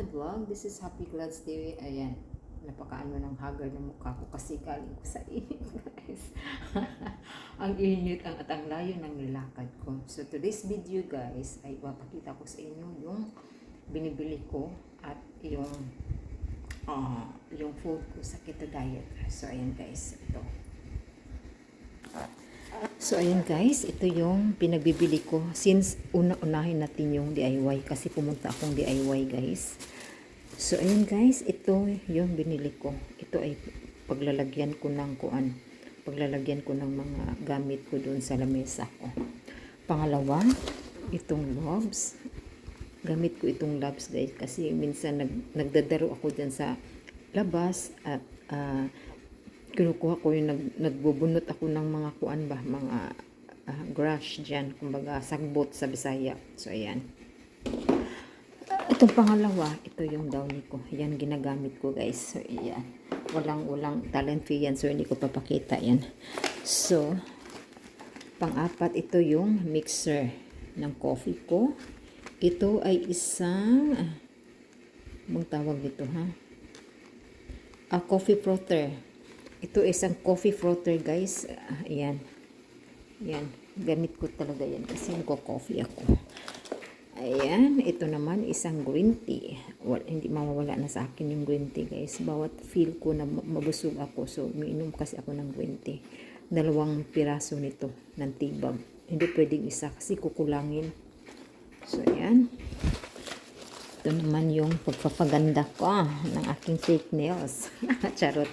My vlog. This is Happy Glads TV. Ayan, napakaano ng haggard ng mukha ko kasi galing ko sa init, guys. ang init ang at ang layo ng nilakad ko. So today's video, guys, ay papakita ko sa inyo yung binibili ko at yung ah yung food ko sa keto diet. So ayan, guys, ito. So, ayan guys, ito yung pinagbibili ko. Since una-unahin natin yung DIY kasi pumunta akong DIY guys. So, ayan guys, ito yung binili ko. Ito ay paglalagyan ko ng kuan. Paglalagyan ko ng mga gamit ko doon sa lamesa ko. Pangalawa, itong lobs. Gamit ko itong lobs guys kasi minsan nag, nagdadaro ako dyan sa labas at ah, kinukuha ko yung nag, nagbubunot ako ng mga kuan ba, mga uh, grass dyan, kumbaga sagbot sa Bisaya. So, ayan. Itong pangalawa, ito yung downy ko. Yan ginagamit ko guys. So, ayan. Walang, walang talent fee yan. So, hindi ko papakita yan. So, pang-apat, ito yung mixer ng coffee ko. Ito ay isang, ah, tawag dito ha? A coffee frother. Ito isang coffee frother guys. Ayan. Yan. Gamit ko talaga yan kasi nagko-coffee ako. Ayan. Ito naman isang green tea. Well, hindi mawawala na sa akin yung green tea guys. Bawat feel ko na ma- mabusog ako. So, umiinom kasi ako ng green tea. Dalawang piraso nito ng tea. Hindi pwedeng isa kasi kukulangin. So, ayan. Ito naman yung pagpapaganda ko ah, ng aking fake nails. Charot.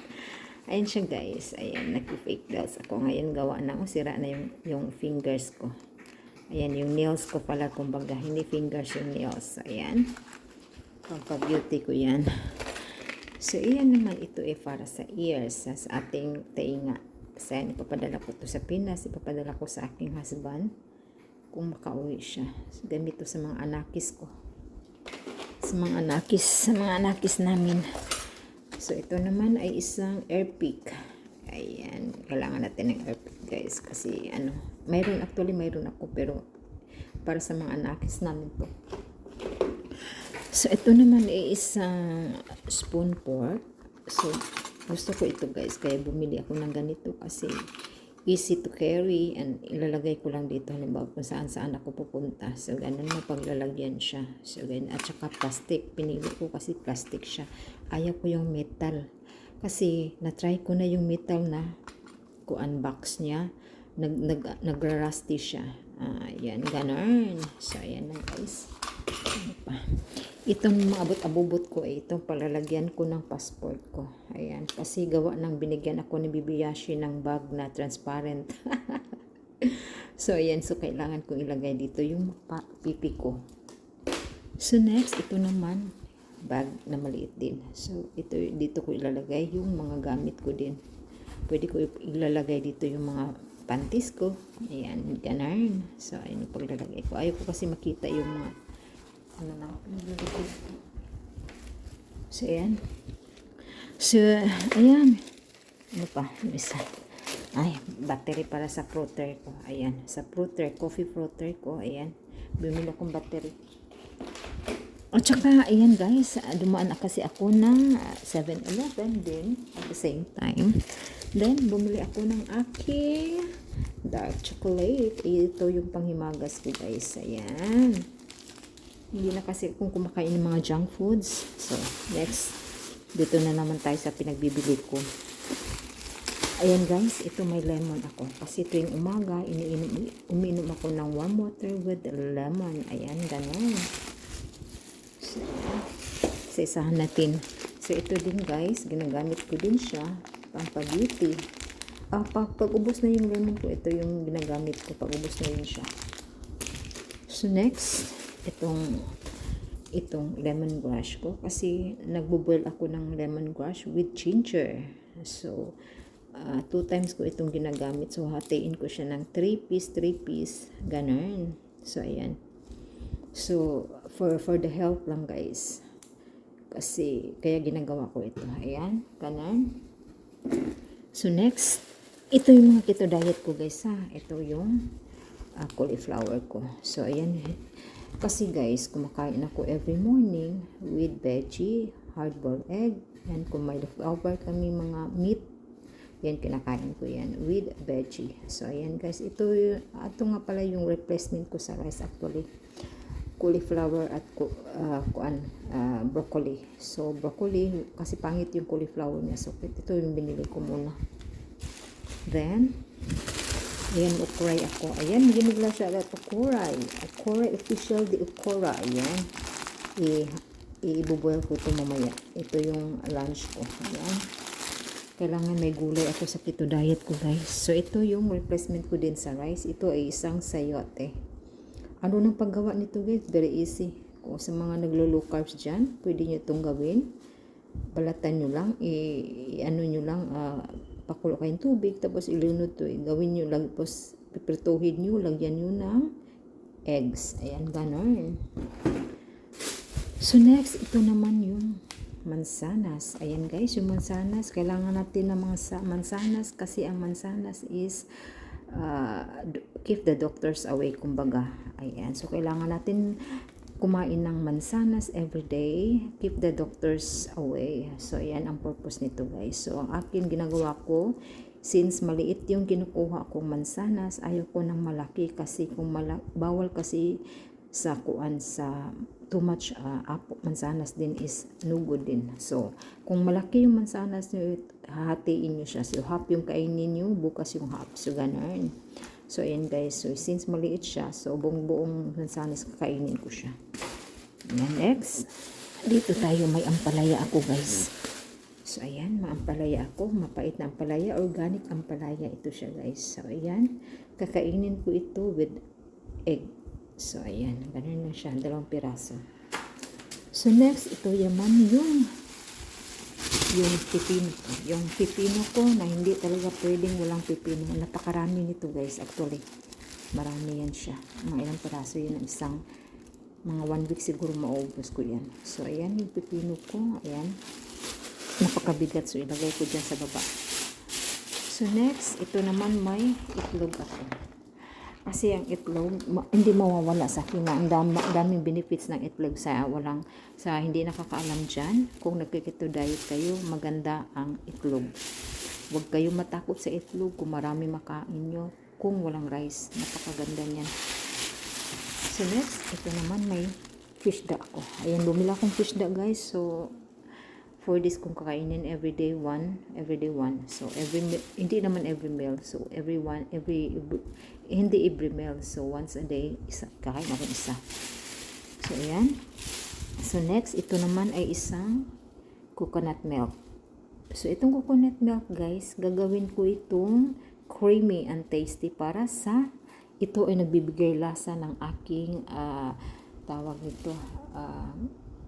Ayan siya guys. Ayan, nag-fake nails ako. Ngayon gawa na ako. Sira na yung, yung fingers ko. Ayan, yung nails ko pala. Kumbaga, hindi fingers yung nails. Ayan. Pampa-beauty ko yan. So, iyan naman ito eh para sa ears. Sa, sa ating tainga. Kasi ayan, ipapadala ko to sa Pinas. Ipapadala ko sa aking husband. Kung makauwi siya. Gamit to sa mga anakis ko. Sa mga anakis. Sa mga anakis namin. So, ito naman ay isang airpick. Ayan. Kailangan natin ng airpick, guys. Kasi, ano, mayroon, actually, mayroon ako. Pero, para sa mga anakis namin to. So, ito naman ay isang spoon fork. So, gusto ko ito, guys. Kaya bumili ako ng ganito kasi easy to carry and ilalagay ko lang dito halimbawa kung saan saan ako pupunta. So, ganun na paglalagyan siya. So, ganun. At saka plastic. Pinili ko kasi plastic siya. Ayaw ko yung metal. Kasi, na-try ko na yung metal na ku-unbox niya. Nag, nag, nagra-rusty siya. Ah, yan, ganun. So, ayan na guys. Itong mga abot-abubot ko ay itong palalagyan ko ng passport ko. Ayan. Kasi gawa ng binigyan ako ni Bibiyashi ng bag na transparent. so, ayan. So, kailangan kong ilagay dito yung pipi ko. So, next, ito naman, bag na maliit din. So, ito, dito ko ilalagay yung mga gamit ko din. Pwede ko ilalagay dito yung mga panties ko. Ayan, ganun. So, ayan yung paglalagay ko. Ayaw ko kasi makita yung mga ano na, naglalagay ko. So, ayan. So, ayan. Ano pa? Yung Isa. Ay, battery para sa fruiter ko. Ayan. Sa fruiter, coffee fruiter ko. Ayan. Bumili akong battery. At saka, ayan guys, dumaan na kasi ako ng ah, 7-Eleven din at the same time. Then, bumili ako ng aking dark chocolate. Ito yung panghimagas ko guys. Ayan. Hindi na kasi kung kumakain ng mga junk foods. So, next, dito na naman tayo sa pinagbibili ko. Ayan guys, ito may lemon ako. Kasi tuwing umaga, iniinom, uminom ako ng warm water with lemon. Ayan, ganun. So, isa-isahan natin. So, ito din guys, ginagamit ko din siya. Pampa-beauty. Ah, pag, pag ubos na yung lemon ko, ito yung ginagamit ko. Pag ubos na yun siya. So, next, itong itong lemongrass ko kasi nagbo-boil ako ng lemongrass with ginger. So, ah, two times ko itong ginagamit. So, hatiin ko siya ng 3 piece, 3 piece. Ganun. So, ayan. So, for, for the health lang guys. Kasi, kaya ginagawa ko ito. Ayan. Ganun. So, next, ito yung mga keto diet ko guys ha. Ito yung ah, cauliflower ko. So, ayan. Kasi guys, kumakain ako every morning with veggie, hard-boiled egg, and kung may leftover kami mga meat, yan kinakain ko yan with veggie. So ayan guys, ito, ito nga pala yung replacement ko sa rice actually. Cauliflower at ku, ah, kuan, ah, broccoli. So broccoli, kasi pangit yung cauliflower niya. So ito yung binili ko muna. Then, Ayan, ukuray ako. Ayan, ginigla siya at ukuray. Ukuray, official di ukura. Ayan. I, i-boil ko ito mamaya. Ito yung lunch ko. Ayan. Kailangan may gulay ako sa keto diet ko, guys. So, ito yung replacement ko din sa rice. Ito ay isang sayote. Ano nang paggawa nito, guys? Very easy. Kung sa mga naglo-low carbs dyan, pwede nyo itong gawin. Balatan nyo lang. I, ano nyo lang, ah, pakulo kayong tubig, tapos ilunod to. Gawin nyo lang, tapos piprituhin nyo, lagyan nyo ng eggs. Ayan, ganon. So, next, ito naman yung mansanas. Ayan guys, yung mansanas, kailangan natin ng mga sa- mansanas kasi ang mansanas is uh, keep the doctors away, kumbaga. Ayan, so kailangan natin kumain ng mansanas every day, keep the doctors away. So, ayan ang purpose nito guys. So, ang akin ginagawa ko, since maliit yung kinukuha kong mansanas, ayaw ko ng malaki kasi kung mala- bawal kasi sa kuan sa too much uh, apo mansanas din is no good din. So, kung malaki yung mansanas nyo, hahatiin nyo siya. So, half yung kainin nyo, bukas yung half. So, ganun. So, ayan guys. So, since maliit siya, so buong buong mansanas kakainin ko siya. Ayan, next. Dito tayo may ampalaya ako guys. So, ayan, maampalaya ako. Mapait na ampalaya. Organic ampalaya ito siya guys. So, ayan. Kakainin ko ito with egg. So, ayan. Ganun lang siya. Dalawang piraso. So, next, ito yaman yung yung pipino. Yung pipino ko na hindi talaga pwedeng walang pipino. Napakarami nito guys actually. Marami yan siya. Mga ilang piraso yun ang isang mga one week siguro maubos ko yan. So, ayan yung pipino ko. Ayan. Napakabigat. So, ilagay ko dyan sa baba. So, next, ito naman may itlog ako. Kasi ang itlog, ma- hindi mawawala sa akin ang dam- daming benefits ng itlog sa walang, sa hindi nakakaalam dyan. Kung nagkikito diet kayo, maganda ang itlog. Huwag kayo matakot sa itlog kung marami makain nyo. Kung walang rice, napakaganda niyan. So next, ito naman may fish da ako. Ayan, bumila akong fish da guys. So, for this kung kakainin every day one every day one so every hindi naman every meal so every one every hindi every meal. So once a day isa kakain ako isa. So ayan. So next ito naman ay isang coconut milk. So itong coconut milk guys gagawin ko itong creamy and tasty para sa ito ay nagbibigay lasa ng aking ah, tawag nito ah,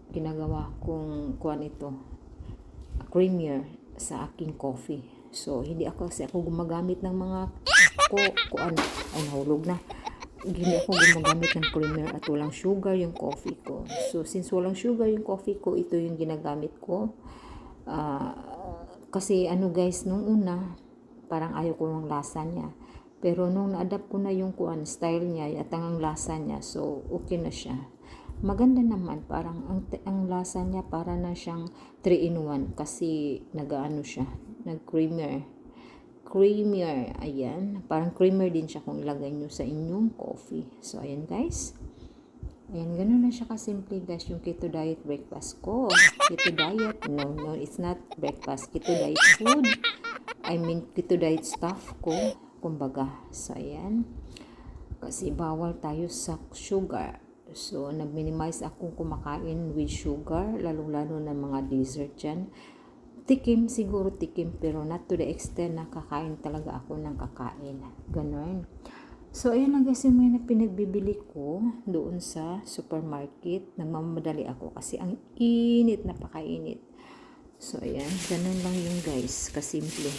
ginagawa kong kuan ito creamier sa aking coffee. So, hindi ako kasi ako gumagamit ng mga ko, kuan, ay nahulog na. Hindi ako gumagamit ng creamer at walang sugar yung coffee ko. So, since walang sugar yung coffee ko, ito yung ginagamit ko. Ah, kasi ano guys, nung una, parang ayaw ko ng lasa niya. Pero nung na-adapt ko na yung kuan, style niya at ang lasa niya, so okay na siya maganda naman parang ang, ang lasa niya para na siyang 3 in 1 kasi nagaano siya nag creamer ayan. Parang creamer din siya kung ilagay nyo sa inyong coffee. So ayan guys. Ayan ganun na siya kasimple guys yung keto diet breakfast ko. Keto diet. No no it's not breakfast. Keto diet food. I mean keto diet stuff ko kumbaga. So ayan. Kasi bawal tayo sa sugar. So, nag-minimize akong kumakain with sugar, lalong-lalo na mga dessert dyan. Tikim, siguro tikim, pero not to the extent na kakain talaga ako ng kakain. Ganon. So, ayun na guys yung mga pinagbibili ko doon sa supermarket. Nagmamadali ako kasi ang init, napakainit. So, ayan. Ganon lang yung guys. Kasimple.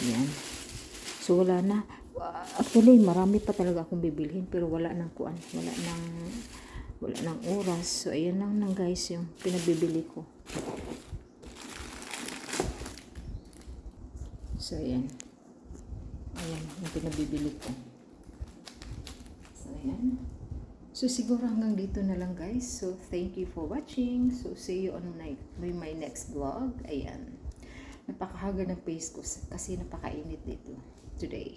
Ayan. So, wala na. Actually, marami pa talaga akong bibilhin pero wala nang kuan. Wala nang wala nang oras. So, ayan lang lang guys yung pinagbibili ko. So, ayan. Ayan yung pinabibili ko. So, ayan. So, siguro hanggang dito na lang guys. So, thank you for watching. So, see you on my, my, next vlog. Ayan. Napakahaga ng face ko kasi napakainit dito today.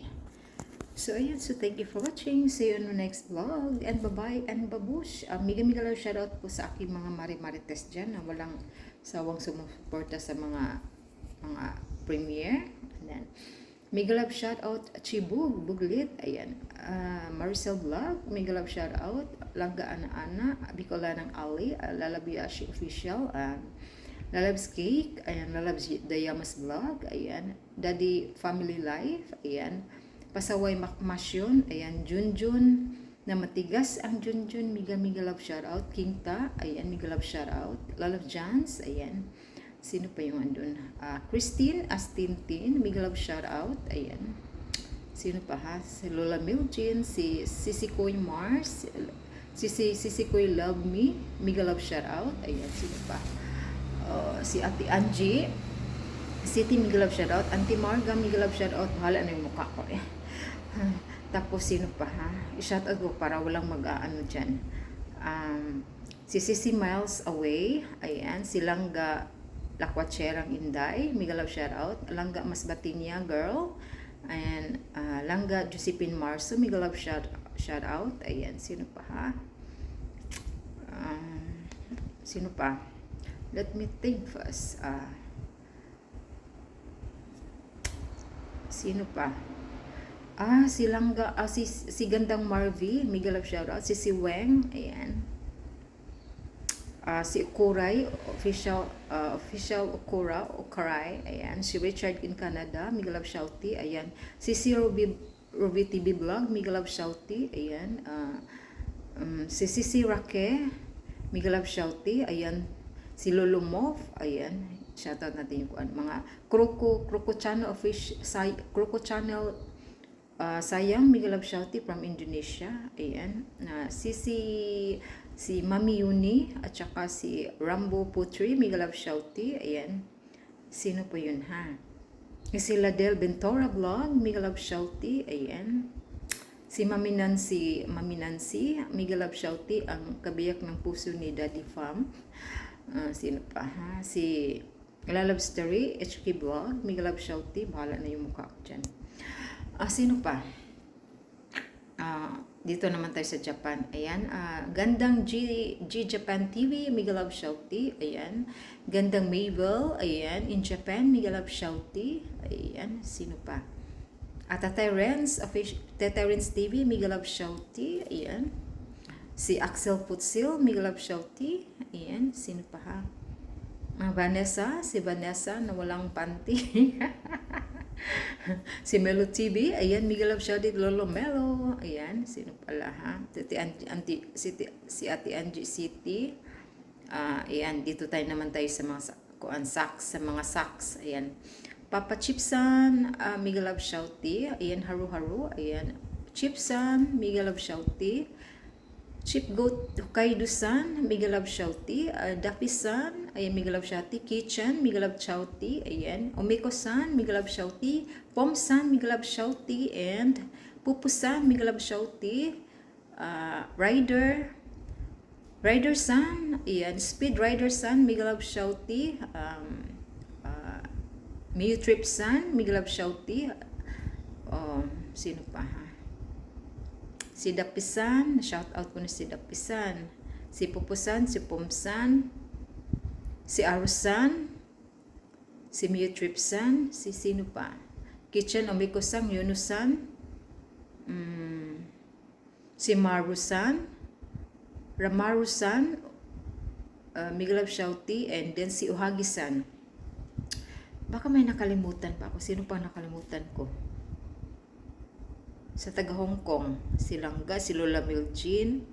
So, ayan. So, thank you for watching. See you on the next vlog. And bye-bye and babush. Uh, miga-miga lang shoutout po sa aking mga mari-marites dyan na walang sawang sumuporta sa mga mga premiere. Mega love shout out Chibug, Buglit, ayan. Uh, Maricel Vlog, mega love shout out. Langga Ana Ana, Bicolanang Ali, uh, Lalabiashi Official, uh, Lalabs Cake, ayan. Lalabs Dayamas Vlog, ayan. Daddy Family Life, ayan. Pasaway Makmasyon, ayan. Junjun, na matigas ang Junjun, mega love shout out. Kingta, ayan. Mega love shout out. Lalabs Jans, ayan. Sino pa yung andun? Uh, Christine Astintin, mega love shout out. Ayan. Sino pa ha? Si Lola Miljin, si Sisi Koy Mars, si si Sisi Koy Love Me, mega love shout out. Ayan, sino pa? Uh, si Ate Angie, City mega love shout out. Auntie Marga, mega love shout out. Bahala na yung mukha ko eh. Tapos sino pa ha? I-shout out ko para walang mag-aano dyan. Um, si Sisi Miles Away, ayan, si Langga Lakwatserang Inday, mega love shout out. Langga Masbatinya girl. And uh, Langga Josephine Marso, mega love shout, shout out. Ayan, sino pa ha? Um, sino pa? Let me think first. Uh, sino pa? Ah, si Langga, ah, si, si Gandang Marvy, mega love shout out. Si si Weng, ayan uh, si Okuray, official uh, official Okura, Okaray, ayan, si Richard in Canada, Migalab Shouty, ayan, si si Ruby, Ruby TV Vlog, Migalab Shouty, ayan, uh, um, si Sisi Rake, Migalab Shouty, ayan, si Lolo Mov, ayan, shoutout natin yung mga Kroko, Kroko Channel official, say, Kroko Channel uh, sayang Migalab Shouty from Indonesia, ayan, uh, si si Mami Yuni at saka si Rambo Putri, Migalab Shouty, ayan. Sino po yun ha? Si Ladel Bentora Vlog, Migalab Shouty, ayan. Si Mami Nancy, Mami Nancy, Migalab Shouty, ang kabiyak ng puso ni Daddy Fam. Uh, sino pa ha? Si Lalab Story, HK Vlog, Migalab Shouty, bahala na yung mukha ko dyan. Ah, sino pa? Ah, dito naman tayo sa Japan. Ayan, uh, gandang G, G Japan TV, Migalab Shouty. Ayan, gandang Mabel. Ayan, in Japan, Migalab Shouty. Ayan, sino pa? At Tatay Renz, Tatay TV, Migalab Shouty. Ayan. Si Axel Putsil, Migalab Shouty. Ayan, sino pa ha? Uh, Vanessa, si Vanessa na walang panty. si Melo TV, ayan, Miguel of Shadid, Lolo Melo, ayan, sino pala ha? Si, Anti, si, si Ate Angie City, uh, ayan, dito tayo naman tayo sa mga kuan sacks, sa mga sacks, ayan. Papa Chipsan, uh, Miguel of Shouty, ayan, Haru Haru, ayan. Chipsan, Miguel of Shouty, Chip Goat Hokkaido-san, Migalab Shouty, uh, Daffy-san, ayan, Migalab Shouty, Kitchen, Migalab Shouty, ayan, Omiko-san, Migalab Shouty, Pom-san, Migalab Shouty, and Pupu-san, Migalab Shouty, uh, Rider, Rider-san, ayan, Speed Rider-san, Migalab Shouty, um, uh, Miyu Trip-san, Migalab Shouty, um, sino pa ha? si Dapisan, shout out ko na si Dapisan, si Pupusan, si Pumsan, si Arusan, si Mutripsan, si sino pa? Kitchen Omikosan, Yunusan, mm, si Marusan, Ramarusan, uh, Miguel Shouty, and then si Uhagisan. Baka may nakalimutan pa ako. Sino pa nakalimutan ko? sa taga Hong Kong, si Langga, si Lola Miljin,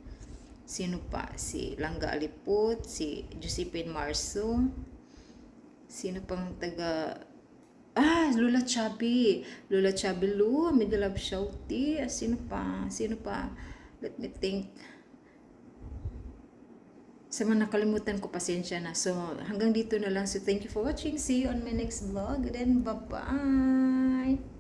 sino pa? Si Langga Aliput, si Josephine Marso, sino pang taga Ah, Lola Chubby. Lola Chubby Lu, Migalab Shouty. Ah, sino pa? Sino pa? Let me think. Sa mga nakalimutan ko, pasensya na. So, hanggang dito na lang. So, thank you for watching. See you on my next vlog. Then, bye-bye.